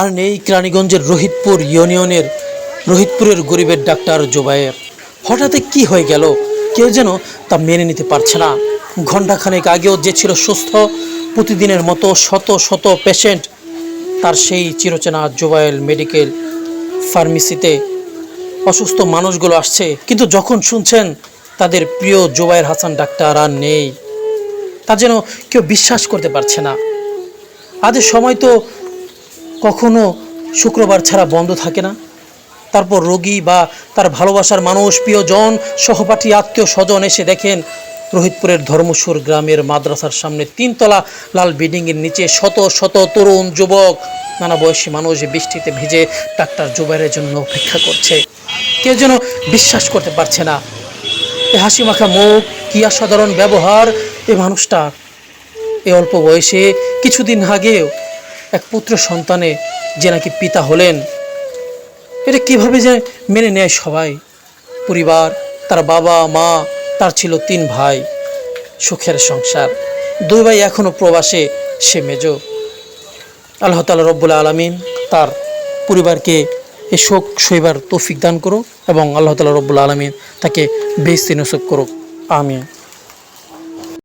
আর নেই কেরানীগঞ্জের রোহিতপুর ইউনিয়নের রোহিতপুরের গরিবের ডাক্তার জোবায়ের। হঠাৎ কি হয়ে গেল? কেউ যেন তা মেনে নিতে পারছে না। ঘণ্টাখানেক আগেও যে ছিল সুস্থ, প্রতিদিনের মতো শত শত পেশেন্ট তার সেই চিরচেনা জোবায়েল মেডিকেল ফার্মেসিতে অসুস্থ মানুষগুলো আসছে। কিন্তু যখন শুনছেন তাদের প্রিয় জোবায়ের হাসান ডাক্তার আর নেই, তা যেন কেউ বিশ্বাস করতে পারছে না। আজের সময় তো কখনো শুক্রবার ছাড়া বন্ধ থাকে না। তারপর রোগী বা তার ভালোবাসার মানুষ, প্রিয়জন, সহপাঠী, আত্মীয় স্বজন এসে দেখেন, রোহিতপুরের ধর্মসুর গ্রামের মাদ্রাসার সামনে তিনতলা লাল বিল্ডিংয়ের নিচে শত শত তরুণ যুবক, নানা বয়সী মানুষ বৃষ্টিতে ভিজে ডাক্তার জুবাইরের জন্য অপেক্ষা করছে। কেউ যেন বিশ্বাস করতে পারছে না। এ হাসি মাখা মুখ, কি অসাধারণ ব্যবহার, এ মানুষটা এ অল্প বয়সে কিছুদিন আগেও এক পুত্র সন্তানে যে নাকি পিতা হলেন, এটা কীভাবে যে মেনে নেয় সবাই? পরিবার, তার বাবা, মা, তার ছিল তিন ভাই, সুখের সংসার। দুই ভাই এখনও প্রবাসে, সে মেজ। আল্লাহ তালা রব্বুল আলমিন তার পরিবারকে এ শোক সইবার তৌফিক দান করুক এবং আল্লাহ তালা রব্বুল আলমিন তাকে বেস্তি নসব করুক। আমিন।